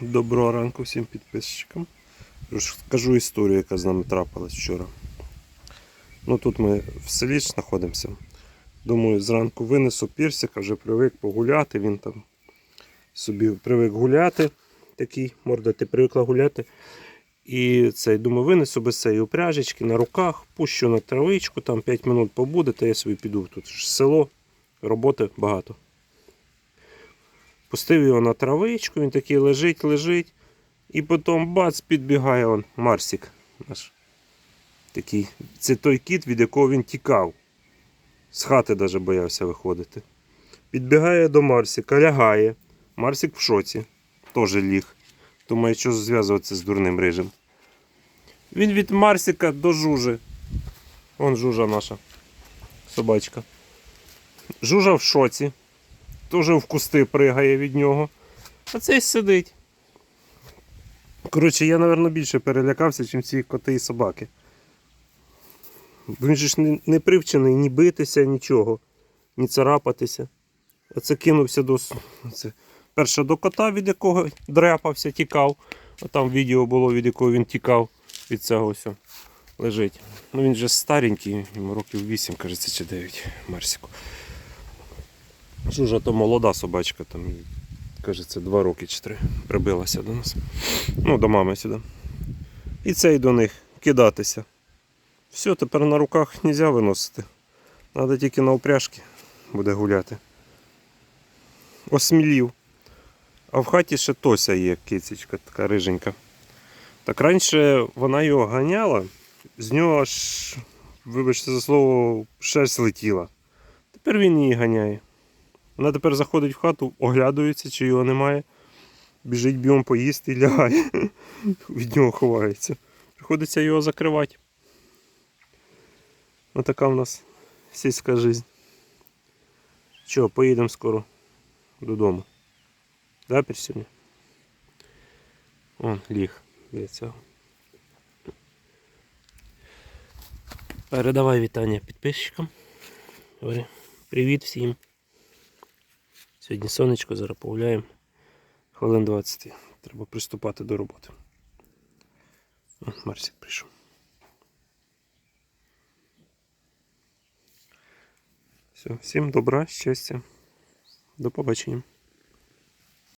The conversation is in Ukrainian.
Доброго ранку всім підписчикам. Розкажу історію, яка з нами трапилась вчора. Ну тут ми в селі знаходимося. Думаю, зранку винесу пірсика, вже привик погуляти. Він там собі привик гуляти. Такий, морда, ти привикла гуляти. І цей, думаю, винесу без цієї упряжечки на руках, пущу на травичку, там 5 минут побуде, та я собі піду. Тут село, роботи багато. Пустив його на травичку, він такий лежить, лежить. І потім бац, підбігає он Марсик наш. Такий. Це той кіт, від якого він тікав. З хати навіть боявся виходити. Підбігає до Марсика, лягає. Марсик в шоці. Теж ліг. Думає, що зв'язуватися з дурним рижем. Він від Марсика до жужи. Вон жужа наша. Собачка. Жужа в шоці. Теж в кусти пригає від нього. А цей сидить. Коротше, я, мабуть, більше перелякався, ніж ці коти і собаки. Він же ж не, привчений ні битися, нічого, ні царапатися. Оце кинувся до. Це, перше до кота, від якого дряпався, тікав. А там відео було, від якого він тікав від цього все. Лежить. Ну він же старенький, йому років 8, кажеться, чи 9 Марсіку. Жужа то молода собачка, там, кажеться, 2 роки чи 3 прибилася до нас. Ну, до мами сюди. І цей до них кидатися. Все, тепер на руках не можна виносити. Треба тільки на упряжки буде гуляти. Осмілів. А в хаті ще Тося є кицечка, така риженька. Так раніше вона його ганяла, з нього аж, вибачте за слово, шерсть летіла. Тепер він її ганяє. Вона тепер заходить в хату, оглядується, чи його немає. Біжить бігом поїсти і лягає. Від нього ховається. Приходиться його закривати. Отака в нас сільська життя. Що, поїдемо скоро додому. Да, Персюня? Он ліг біля цього. Передавай вітання підписчикам. Привіт всім. Сьогодні сонечко, зараз. Хвилин 20. Треба приступати до роботи. О, Марсик прийшов. Все, всім добра, щастя. До побачення.